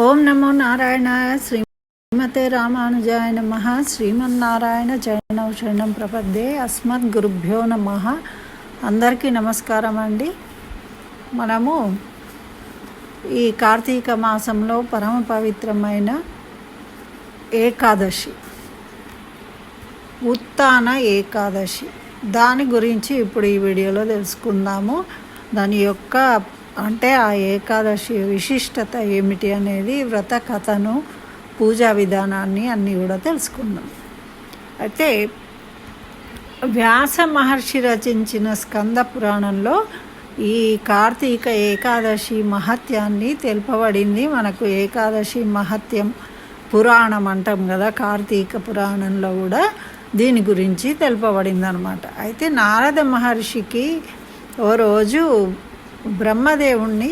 ఓం నమో నారాయణ శ్రీమతే రామానుజాయ నమ. శ్రీమన్నారాయణ జయనవ శరణం ప్రపద్దే అస్మద్ గురుభ్యో నమ. అందరికీ నమస్కారం అండి. మనము ఈ కార్తీక మాసంలో పరమ పవిత్రమైన ఏకాదశి ఉత్తాన ఏకాదశి. దాని గురించి ఇప్పుడు ఈ వీడియోలో తెలుసుకుందాము. దాని యొక్క అంటే ఆ ఏకాదశి విశిష్టత ఏమిటి అనేది వ్రత కథను పూజా విధానాన్ని అన్నీ కూడా తెలుసుకుందాం. అయితే వ్యాస మహర్షి రచించిన స్కంద పురాణంలో ఈ కార్తీక ఏకాదశి మహత్యాన్ని తెలుపబడింది. మనకు ఏకాదశి మహత్యం పురాణం అంటాం కదా కార్తీక పురాణంలో కూడా దీని గురించి తెలుపబడింది అనమాట అయితే నారద మహర్షికి ఓ రోజు బ్రహ్మదేవుణ్ణి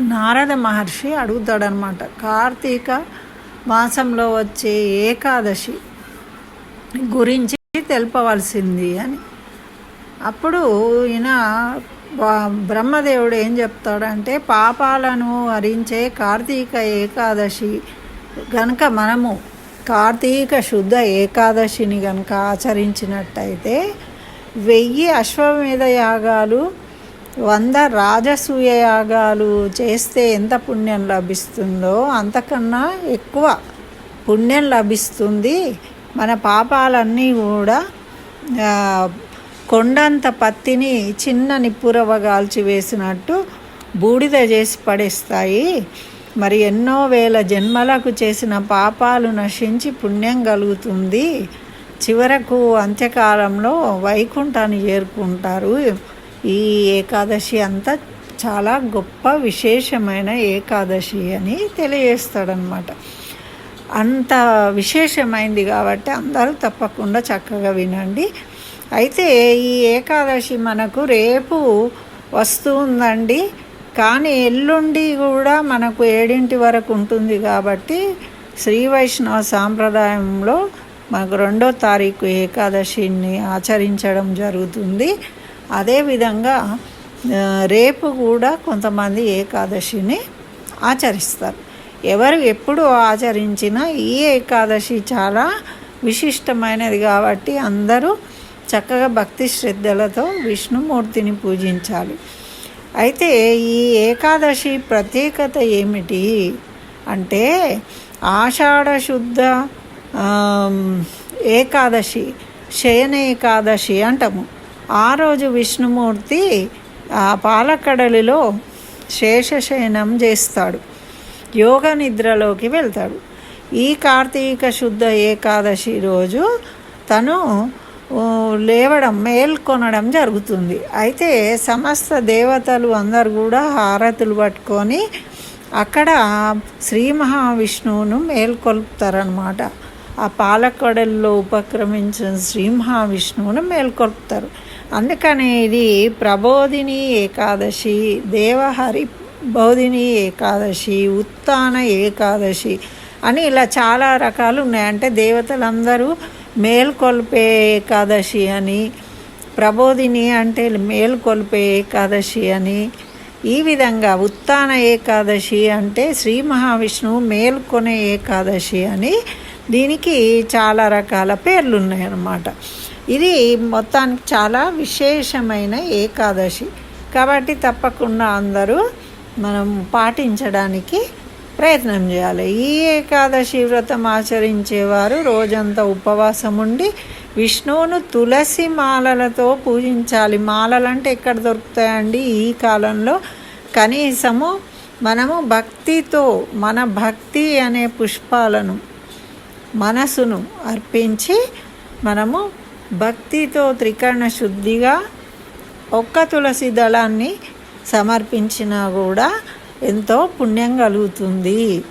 నారద మహర్షి అడుగుతాడనమాట కార్తీక మాసంలో వచ్చే ఏకాదశి గురించి తెలుపవలసింది అని. అప్పుడు ఈయన బ్రహ్మదేవుడు ఏం చెప్తాడంటే పాపాలను హరించే కార్తీక ఏకాదశి గనక మనము కార్తీక శుద్ధ ఏకాదశిని కనుక ఆచరించినట్టయితే వెయ్యి అశ్వమేధ యాగాలు వంద రాజసూయ యాగాలు చేస్తే ఎంత పుణ్యం లభిస్తుందో అంతకన్నా ఎక్కువ పుణ్యం లభిస్తుంది. మన పాపాలన్నీ కూడా కొండంత పత్తిని చిన్న నిప్పురవగాల్చి వేసినట్టు బూడిద చేసి పడేస్తాయి. మరి ఎన్నో వేల జన్మలకు చేసిన పాపాలు నశించి పుణ్యం కలుగుతుంది. చివరకు అంత్యకాలంలో వైకుంఠాన్ని చేరుకుంటారు ఈ ఏకాదశి అంతా చాలా గొప్ప విశేషమైన ఏకాదశి అని తెలియజేస్తాడనమాట అంత విశేషమైంది కాబట్టి అందరూ తప్పకుండా చక్కగా వినండి. అయితే ఈ ఏకాదశి మనకు రేపు వస్తుందండి కానీ ఎల్లుండి కూడా మనకు ఏడింటి వరకు ఉంటుంది కాబట్టి శ్రీ వైష్ణవ సాంప్రదాయంలో మనకు రెండో తారీఖు ఏకాదశిని ఆచరించడం జరుగుతుంది. అదేవిధంగా రేపు కూడా కొంతమంది ఏకాదశిని ఆచరిస్తారు. ఎవరు ఎప్పుడు ఆచరించినా ఈ ఏకాదశి చాలా విశిష్టమైనది కాబట్టి అందరూ చక్కగా భక్తి శ్రద్ధలతో విష్ణుమూర్తిని పూజించాలి. అయితే ఈ ఏకాదశి ప్రత్యేకత ఏమిటి అంటే ఆషాఢ శుద్ధ ఏకాదశి శయన ఏకాదశి అంటాము. ఆ రోజు విష్ణుమూర్తి ఆ పాలకడలిలో శేషశయనం చేస్తాడు. యోగ నిద్రలోకి వెళ్తాడు. ఈ కార్తీక శుద్ధ ఏకాదశి రోజు తను లేవడం మేల్కొనడం జరుగుతుంది. అయితే సమస్త దేవతలు అందరు కూడా హారతులు పట్టుకొని అక్కడ శ్రీ మహావిష్ణువును మేల్కొల్పుతారనమాట ఆ పాలకొడల్లో ఉపక్రమించిన శ్రీ మహావిష్ణువును మేల్కొల్పుతారు. అందుకనే ఇది ప్రబోధిని ఏకాదశి దేవహరి బోధిని ఏకాదశి ఉత్తాన ఏకాదశి అని ఇలా చాలా రకాలు ఉన్నాయి. అంటే దేవతలందరూ మేల్కొల్పే ఏకాదశి అని ప్రబోధిని అంటే మేల్కొల్పే ఏకాదశి అని ఈ విధంగా ఉత్తాన ఏకాదశి అంటే శ్రీ మహావిష్ణువు మేల్కొనే ఏకాదశి అని దీనికి చాలా రకాల పేర్లు ఉన్నాయన్నమాట. ఇది మొత్తానికి చాలా విశేషమైన ఏకాదశి. కాబట్టి తప్పకుండా అందరూ మనం పాటించడానికి ప్రయత్నం చేయాలి. ఈ ఏకాదశి వ్రతం ఆచరించేవారు రోజంతా ఉపవాసం ఉండి విష్ణువును తులసి మాలలతో పూజించాలి. మాలలంటే ఎక్కడ దొరుకుతాయండి? ఈ కాలంలో కనీసము మనము భక్తితో మన భక్తి అనే పుష్పాలను మనసును అర్పించి మనము భక్తితో త్రికరణ శుద్ధిగా ఒక్క తులసి దళాన్ని సమర్పించినా కూడా ఎంతో పుణ్యం కలుగుతుంది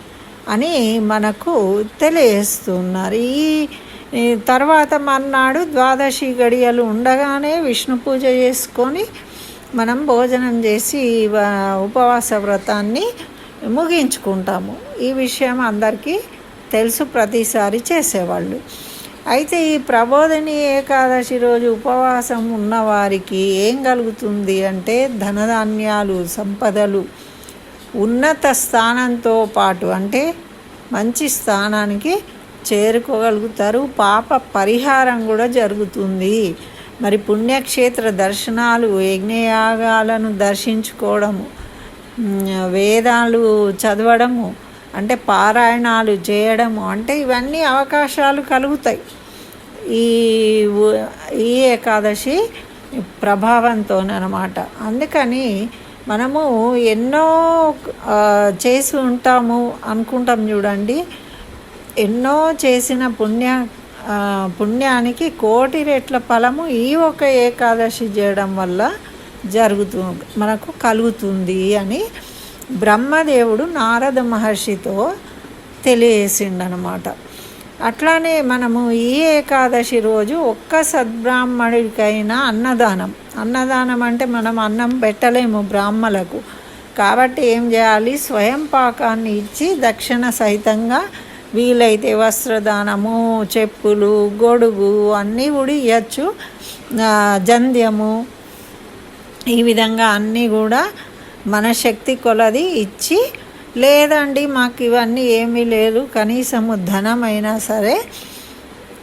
అని మనకు తెలియజేస్తున్నారు. ఈ తర్వాత మర్నాడు ద్వాదశి గడియలు ఉండగానే విష్ణు పూజ చేసుకొని మనం భోజనం చేసి ఉపవాస వ్రతాన్ని ముగించుకుంటాము. ఈ విషయం అందరికీ తెలుసు ప్రతిసారి చేసేవాళ్ళు. అయితే ఈ ప్రబోధిని ఏకాదశి రోజు ఉపవాసం ఉన్నవారికి ఏం కలుగుతుంది అంటే ధనధాన్యాలు సంపదలు ఉన్నత స్థానంతో పాటు అంటే మంచి స్థానానికి చేరుకోగలుగుతారు. పాప పరిహారం కూడా జరుగుతుంది. మరి పుణ్యక్షేత్ర దర్శనాలు యజ్ఞయాగాలను దర్శించుకోవడము వేదాలు చదవడము అంటే పారాయణాలు చేయడము అంటే ఇవన్నీ అవకాశాలు కలుగుతాయి. ఈ ఈ ఏకాదశి ప్రభావంతోనమాట అందుకని మనము ఎన్నో చేసి ఉంటాము అనుకుంటాం చూడండి. ఎన్నో చేసిన పుణ్య పుణ్యానికి కోటి రెట్ల ఫలము ఈ ఒక ఏకాదశి చేయడం వల్ల జరుగుతూ మనకు కలుగుతుంది అని బ్రహ్మదేవుడు నారద మహర్షితో తెలియజేసిండనమాట అట్లానే మనము ఈ ఏకాదశి రోజు ఒక్క సద్బ్రాహ్మణుడికైనా అన్నదానం. అన్నదానం అంటే మనం అన్నం పెట్టలేము బ్రాహ్మలకు. కాబట్టి ఏం చేయాలి? స్వయం పాకాన్ని ఇచ్చి దక్షిణ సహితంగా వీలైతే వస్త్రదానము చెప్పులు గొడుగు అన్నీ కూడా ఇవ్వచ్చు జంధ్యము ఈ విధంగా అన్నీ కూడా మన శక్తి కొలది ఇచ్చి లేదండి మాకు ఇవన్నీ ఏమీ లేదు. కనీసము ధనమైనా సరే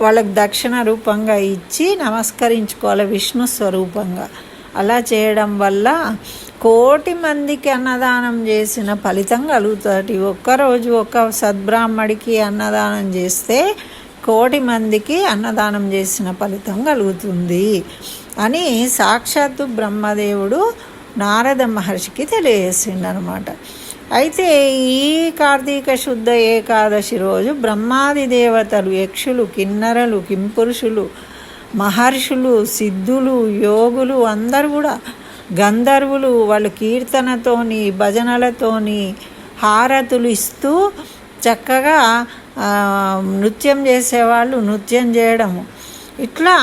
వాళ్ళకి దక్షిణ రూపంగా ఇచ్చి నమస్కరించుకోవాలి విష్ణు స్వరూపంగా. అలా చేయడం వల్ల కోటి మందికి అన్నదానం చేసిన ఫలితం కలుగుతుంది. ఒక్కరోజు ఒక సద్బ్రాహ్మడికి అన్నదానం చేస్తే కోటి మందికి అన్నదానం చేసిన ఫలితం కలుగుతుంది అని సాక్షాత్తు బ్రహ్మదేవుడు నారద మహర్షికి తెలియజేసిండనమాట అయితే ఈ కార్తీక శుద్ధ ఏకాదశి రోజు బ్రహ్మాది దేవతలు యక్షులు కిన్నరలు కింపురుషులు మహర్షులు సిద్ధులు యోగులు అందరూ కూడా గంధర్వులు వాళ్ళు కీర్తనతోని భజనలతోని హారతులు ఇస్తూ చక్కగా నృత్యం చేసేవాళ్ళు నృత్యం చేయడము. ఇట్లా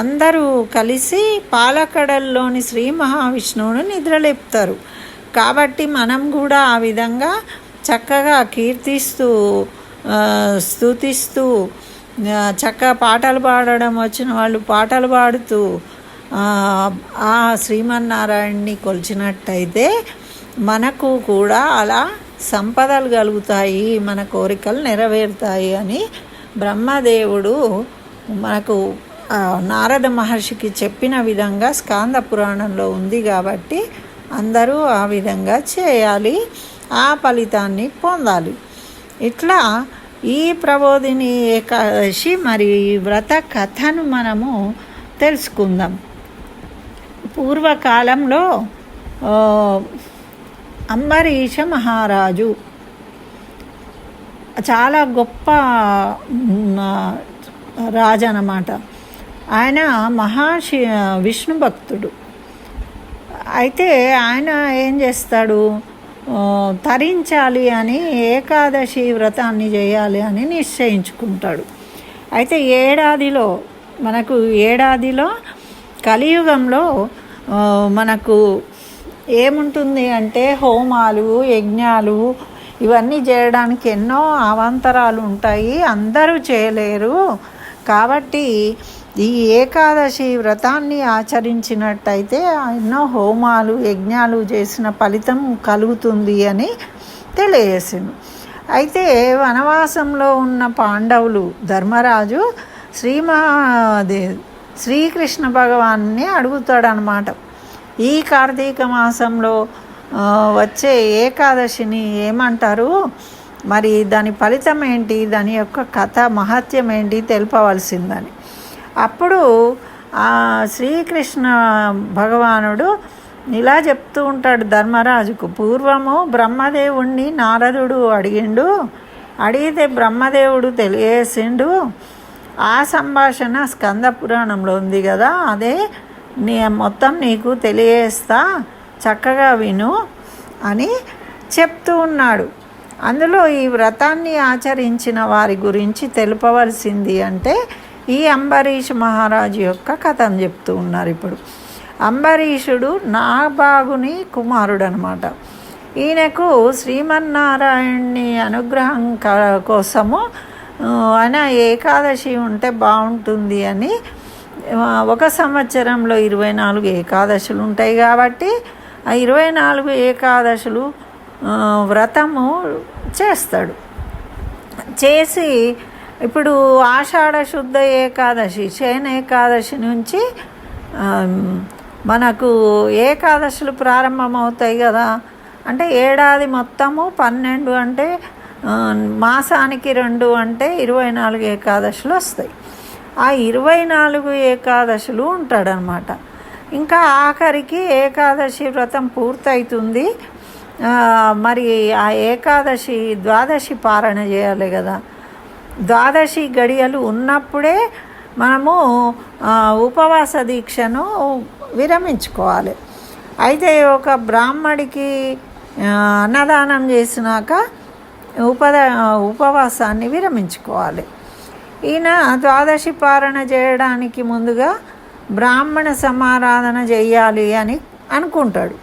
అందరూ కలిసి పాలకడల్లోని శ్రీ మహావిష్ణువును నిద్రలేపుతారు. కాబట్టి మనం కూడా ఆ విధంగా చక్కగా కీర్తిస్తూ స్తుతిస్తూ చక్కగా పాటలు పాడడం వచ్చిన వాళ్ళు పాటలు పాడుతూ ఆ, ఆ శ్రీమన్నారాయణ్ణి కొలిచినట్టయితే మనకు కూడా అలా సంపదలు కలుగుతాయి మన కోరికలు నెరవేరుతాయి అని బ్రహ్మదేవుడు మనకు నారద మహర్షికి చెప్పిన విధంగా స్కాంద పురాణంలో ఉంది కాబట్టి అందరూ ఆ విధంగా చేయాలి ఆ ఫలితాన్ని పొందాలి. ఇట్లా ఈ ప్రబోధిని ఏకాదశి మరి ఈ వ్రత కథను మనము తెలుసుకుందాం. పూర్వకాలంలో అంబరీష మహారాజు చాలా గొప్ప రాజు అన్నమాట ఆయన మహాశి విష్ణు భక్తుడు. అయితే ఆయన ఏం చేస్తాడు? తరించాలి అని ఏకాదశి వ్రతాన్ని చేయాలి అని నిశ్చయించుకుంటాడు. అయితే ఏడాదిలో మనకు ఏడాదిలో కలియుగంలో మనకు ఏముంటుంది అంటే హోమాలు యజ్ఞాలు ఇవన్నీ చేయడానికి ఎన్నో అవాంతరాలు ఉంటాయి. అందరూ చేయలేరు. కాబట్టి ఈ ఏకాదశి వ్రతాన్ని ఆచరించినట్టయితే ఎన్నో హోమాలు యజ్ఞాలు చేసిన ఫలితం కలుగుతుంది అని తెలియజేసింది. అయితే వనవాసంలో ఉన్న పాండవులు ధర్మరాజు శ్రీమహాదే శ్రీకృష్ణ భగవాన్ని అడుగుతాడనమాట ఈ కార్తీక మాసంలో వచ్చే ఏకాదశిని ఏమంటారు? మరి దాని ఫలితం ఏంటి? దాని యొక్క కథ మహత్యం ఏంటి? తెలుపవలసిందని. అప్పుడు శ్రీకృష్ణ భగవానుడు ఇలా చెప్తూ ఉంటాడు ధర్మరాజుకు పూర్వము బ్రహ్మదేవుణ్ణి నారదుడు అడిగిండు. అడిగితే బ్రహ్మదేవుడు తెలియజేసిండు. ఆ సంభాషణ స్కంద పురాణంలో ఉంది కదా అదే నీ మొత్తం నీకు తెలియజేస్తా చక్కగా విను అని చెప్తూ ఉన్నాడు. అందులో ఈ వ్రతాన్ని ఆచరించిన వారి గురించి తెలుపవలసింది అంటే ఈ అంబరీష్ మహారాజు యొక్క కథను చెప్తూ ఉన్నారు ఇప్పుడు. అంబరీషుడు నాగబాగుని కుమారుడు అనమాట ఈయనకు శ్రీమన్నారాయణ్ణి అనుగ్రహం క- కోసము ఆయన ఏకాదశి ఉంటే బాగుంటుంది అని ఒక సంవత్సరంలో ఇరవై నాలుగు ఏకాదశులు ఉంటాయి కాబట్టి ఆ ఇరవై నాలుగు ఏకాదశులు వ్రతము చేస్తాడు. చేసి ఇప్పుడు ఆషాఢ శుద్ధ ఏకాదశి శయన ఏకాదశి నుంచి మనకు ఏకాదశులు ప్రారంభమవుతాయి కదా. అంటే ఏడాది మొత్తము పన్నెండు అంటే మాసానికి రెండు అంటే ఇరవై నాలుగు ఏకాదశులు వస్తాయి. ఆ ఇరవై నాలుగు ఏకాదశులు ఉంటాడనమాట. ఇంకా ఆఖరికి ఏకాదశి వ్రతం పూర్తవుతుంది మరి ఆ ఏకాదశి ద్వాదశి పారణ చేయాలి కదా. ద్వాదశి గడియలు ఉన్నప్పుడే మనము ఉపవాస దీక్షను విరమించుకోవాలి. అయితే ఒక బ్రాహ్మడికి అన్నదానం చేసినాక ఉపద ఉపవాసాన్ని విరమించుకోవాలి. ఈయన ద్వాదశి పారణ చేయడానికి ముందుగా బ్రాహ్మణ సమారాధన చేయాలి అని అనుకుంటాడు.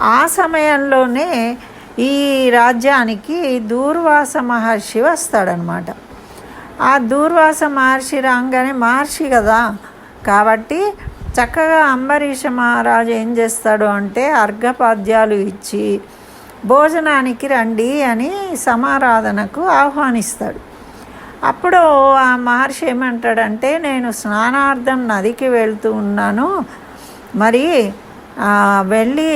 ఆ సమయంలోనే ఈ రాజ్యానికి దూర్వాస మహర్షి వస్తాడనమాట. ఆ దూర్వాస మహర్షి రాగానే మహర్షి కదా! కాబట్టి చక్కగా అంబరీష మహారాజు ఏం చేస్తాడు అంటే అర్ఘపాద్యాలు ఇచ్చి భోజనానికి రండి అని సమారాధనకు ఆహ్వానిస్తాడు. అప్పుడు ఆ మహర్షి ఏమంటాడంటే నేను స్నానార్థం నదికి వెళ్తూ ఉన్నాను. మరి వెళ్ళి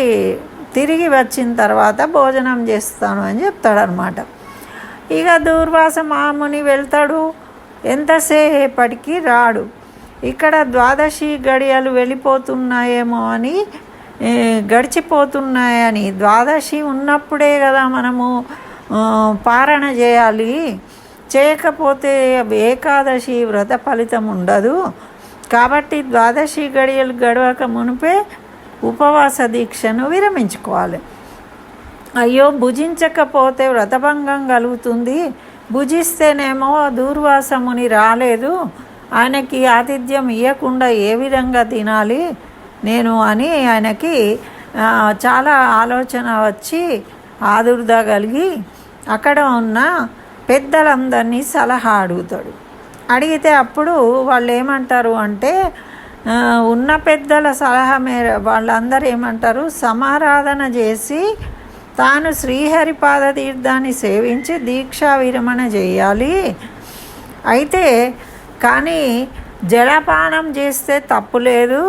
తిరిగి వచ్చిన తర్వాత భోజనం చేస్తాను అని చెప్తాడనమాట ఇక దూర్వాస మాముని వెళ్తాడు. ఎంతసేపటికి రాడు. ఇక్కడ ద్వాదశి గడియలు వెళ్ళిపోతున్నాయేమో అని గడిచిపోతున్నాయని. ద్వాదశి ఉన్నప్పుడే కదా మనము పారణ చేయాలి. చేయకపోతే ఏకాదశి వ్రత ఫలితం ఉండదు. కాబట్టి ద్వాదశి గడియలు గడవక మునిపే ఉపవాస దీక్షను విరమించుకోవాలి. అయ్యో భుజించకపోతే వ్రతభంగం కలుగుతుంది. భుజిస్తేనేమో దూర్వాసముని రాలేదు. ఆయనకి ఆతిథ్యం ఇవ్వకుండా ఏ విధంగా తినాలి నేను అని ఆయనకి చాలా ఆలోచన వచ్చి ఆదుర్ద కలిగి అక్కడ ఉన్న పెద్దలందరినీ సలహా అడుగుతాడు. అడిగితే అప్పుడు వాళ్ళు ఏమంటారు అంటే ఉన్న పెద్దల సలహా మేర వాళ్ళందరూ ఏమంటారు సమారాధన చేసి తాను శ్రీహరిపాద తీర్థాన్ని సేవించి దీక్షా విరమణ చేయాలి. అయితే కానీ జలపానం చేస్తే తప్పు లేదు.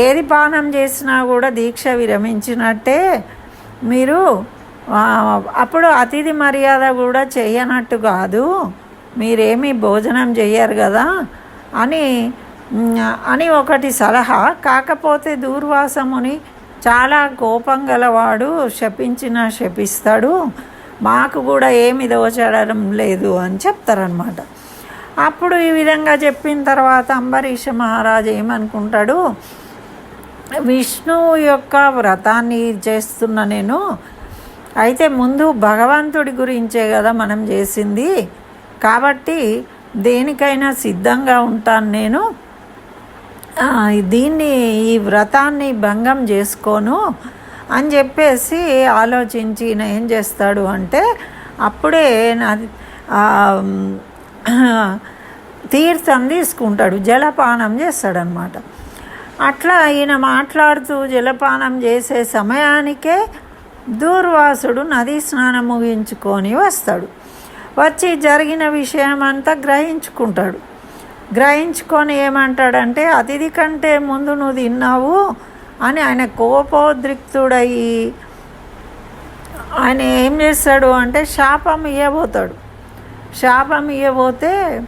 ఏది పానం చేసినా కూడా దీక్ష విరమించినట్టే. మీరు అప్పుడు అతిథి మర్యాద కూడా చేయనట్టు కాదు. మీరేమీ భోజనం చేయరు కదా అని అని ఒకటి సలహా. కాకపోతే దూర్వాసముని చాలా కోపం గలవాడు శపించిన శపిస్తాడు మాకు కూడా ఏమి దోచడం లేదు అని చెప్తారనమాట అప్పుడు ఈ విధంగా చెప్పిన తర్వాత అంబరీష మహారాజు ఏమనుకుంటాడు విష్ణువు యొక్క వ్రతాన్ని చేస్తున్న నేను అయితే ముందు భగవంతుడి గురించే కదా మనం చేసింది కాబట్టి దేనికైనా సిద్ధంగా ఉంటాను నేను దీన్ని ఈ వ్రతాన్ని భంగం చేసుకోను అని చెప్పేసి ఆలోచించి ఏం చేస్తాడు అంటే అప్పుడే తీర్థం తీసుకుంటాడు జలపానం చేస్తాడనమాట అట్లా ఈయన మాట్లాడుతూ జలపానం చేసే సమయానికే దూర్వాసుడు నదీ స్నానం ముగించుకొని వస్తాడు. వచ్చి జరిగిన విషయం అంతా గ్రహించుకుంటాడు. గ్రహించుకొని ఏమంటాడంటే అతిథి కంటే ముందు నువ్వు తిన్నావు అని ఆయన కోపోద్రిక్తుడయి ఆయన ఏం చేస్తాడు అంటే శాపం ఇవ్వబోతాడు శాపం ఇవ్వబోతే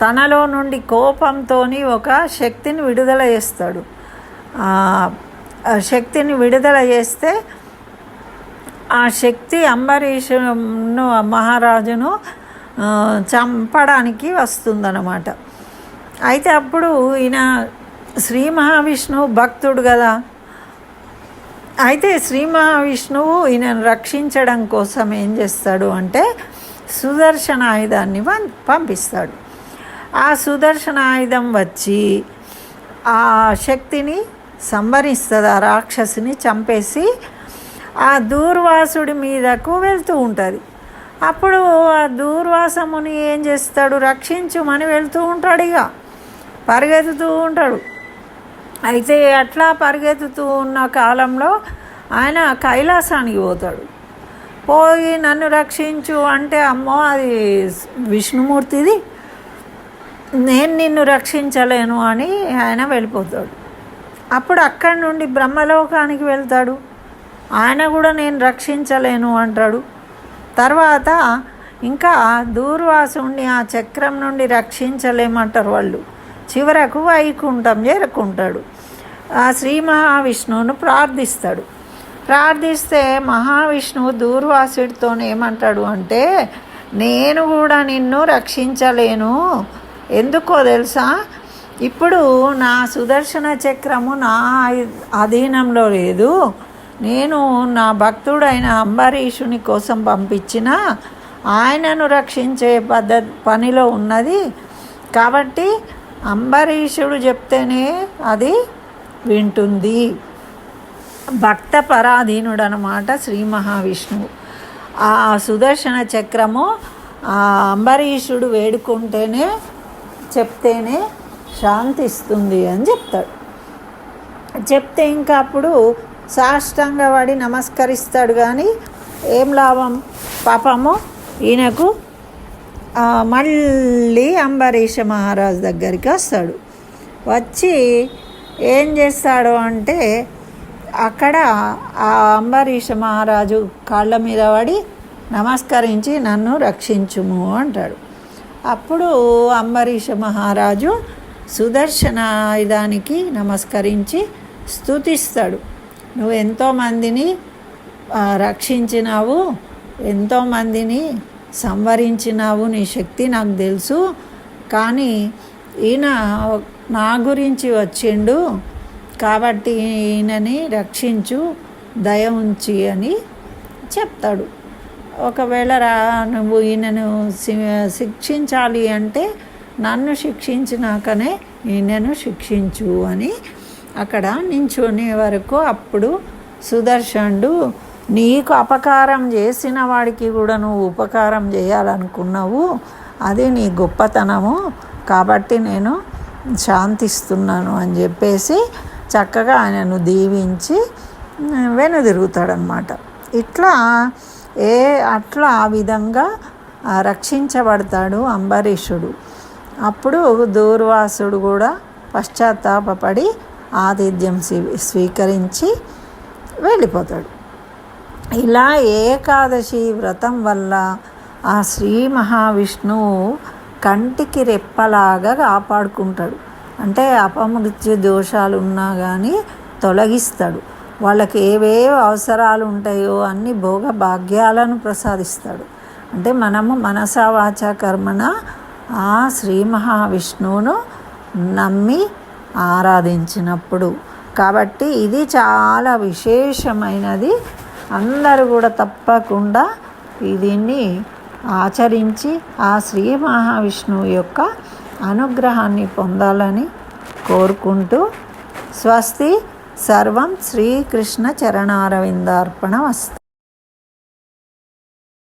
తనలో నుండి కోపంతో ఒక శక్తిని విడుదల చేస్తాడు. శక్తిని విడుదల చేస్తే ఆ శక్తి అంబరీషును మహారాజును చంపడానికి వస్తుందన్నమాట. అయితే అప్పుడు ఈయన శ్రీ మహావిష్ణువు భక్తుడు కదా. అయితే శ్రీ మహావిష్ణువు ఈయనను రక్షించడం కోసం ఏం చేస్తాడు అంటే సుదర్శన ఆయుధాన్ని పం- పంపిస్తాడు. ఆ సుదర్శన ఆయుధం వచ్చి ఆ శక్తిని సంభరిస్తుంది ఆ రాక్షసిని చంపేసి ఆ దూర్వాసుడి మీదకు వెళ్తూ ఉంటుంది. అప్పుడు ఆ దూర్వాసముని ఏం చేస్తాడు? రక్షించుమని వెళ్తూ ఉంటాడు ఇక. పరిగెత్తుతూ ఉంటాడు. అయితే అట్లా పరిగెత్తుతూ ఉన్న కాలంలో ఆయన కైలాసానికి పోతాడు. పోయి నన్ను రక్షించు అంటే అమ్మో అది విష్ణుమూర్తిది. నేను నిన్ను రక్షించలేను అని ఆయన వెళ్ళిపోతాడు. అప్పుడు అక్కడి నుండి బ్రహ్మలోకానికి వెళ్తాడు. ఆయన కూడా నేను రక్షించలేను అంటాడు. తర్వాత ఇంకా దూర్వాసుని ఆ చక్రం నుండి రక్షించలేమంటారు వాళ్ళు. చివరకు వైకుంఠం చేరుకుంటాడు. ఆ శ్రీ మహావిష్ణువును ప్రార్థిస్తాడు. ప్రార్థిస్తే మహావిష్ణువు దూర్వాసుడితో ఏమంటాడు అంటే నేను కూడా నిన్ను రక్షించలేను. ఎందుకో తెలుసా? ఇప్పుడు నా సుదర్శన చక్రము నా అధీనంలో లేదు. నేను నా భక్తుడైన అంబరీషుని కోసం పంపించిన ఆయనను రక్షించే పద్ధతి పనిలో ఉన్నది. కాబట్టి అంబరీషుడు చెప్తేనే అది వింటుంది. భక్త పరాధీనుడు అనమాట శ్రీ మహావిష్ణువు. ఆ సుదర్శన చక్రము ఆ అంబరీషుడు వేడుకుంటేనే చెప్తేనే శాంతిస్తుంది అని చెప్తాడు. చెప్తే ఇంకా అప్పుడు సాష్టంగా నమస్కరిస్తాడు కానీ ఏం లాభం? పాపము ఈయనకు మళ్ళీ అంబరీష మహారాజు దగ్గరికి వస్తాడు. వచ్చి ఏం చేస్తాడు అంటే అక్కడ ఆ అంబరీష మహారాజు కాళ్ళ మీద పడి నమస్కరించి నన్ను రక్షించుము అంటాడు. అప్పుడు అంబరీష మహారాజు సుదర్శన ఇదానికి నమస్కరించి స్థుతిస్తాడు నువ్వు ఎంతోమందిని రక్షించినావు ఎంతోమందిని సంవరించినావు నీ శక్తి నాకు తెలుసు. కానీ ఈయన నా గురించి వచ్చిండు కాబట్టి ఈయనని రక్షించు దయ ఉంచి అని చెప్తాడు. ఒకవేళ రా నువ్వు ఈయనను శిక్షించాలి అంటే నన్ను శిక్షించినాకనే ఈయనను శిక్షించు అని అక్కడ నించునే వరకు అప్పుడు సుదర్శనుడు నీకు అపకారం చేసిన వాడికి కూడా నువ్వు ఉపకారం చేయాలనుకున్నావు. అది నీ గొప్పతనము. కాబట్టి నేను శాంతిస్తున్నాను అని చెప్పేసి చక్కగా ఆయనను దీవించి వెనుదిరుగుతాడనమాట ఇట్లా ఏ అట్లా ఆ విధంగా రక్షించబడతాడు అంబరీషుడు. అప్పుడు దూర్వాసుడు కూడా పశ్చాత్తాపపడి ఆతిథ్యం స్వీ- స్వీకరించి వెళ్ళిపోతాడు. ఇలా ఏకాదశి వ్రతం వల్ల ఆ శ్రీ మహావిష్ణువు కంటికి రెప్పలాగా కాపాడుకుంటాడు. అంటే అపమృత్యు దోషాలు ఉన్నా కానీ తొలగిస్తాడు. వాళ్ళకి ఏవేవి అవసరాలు ఉంటాయో అన్ని భోగ భాగ్యాలను ప్రసాదిస్తాడు. అంటే మనము మనసా వాచ కర్మన ఆ శ్రీ మహావిష్ణువును నమ్మి ఆరాధించినప్పుడు. కాబట్టి ఇది చాలా విశేషమైనది. అందరూ కూడా తప్పకుండా దీన్ని ఆచరించి ఆ శ్రీ మహావిష్ణువు యొక్క అనుగ్రహాన్ని పొందాలని కోరుకుంటూ స్వస్తి. సర్వం శ్రీకృష్ణ చరణారవిందార్పణ వస్తు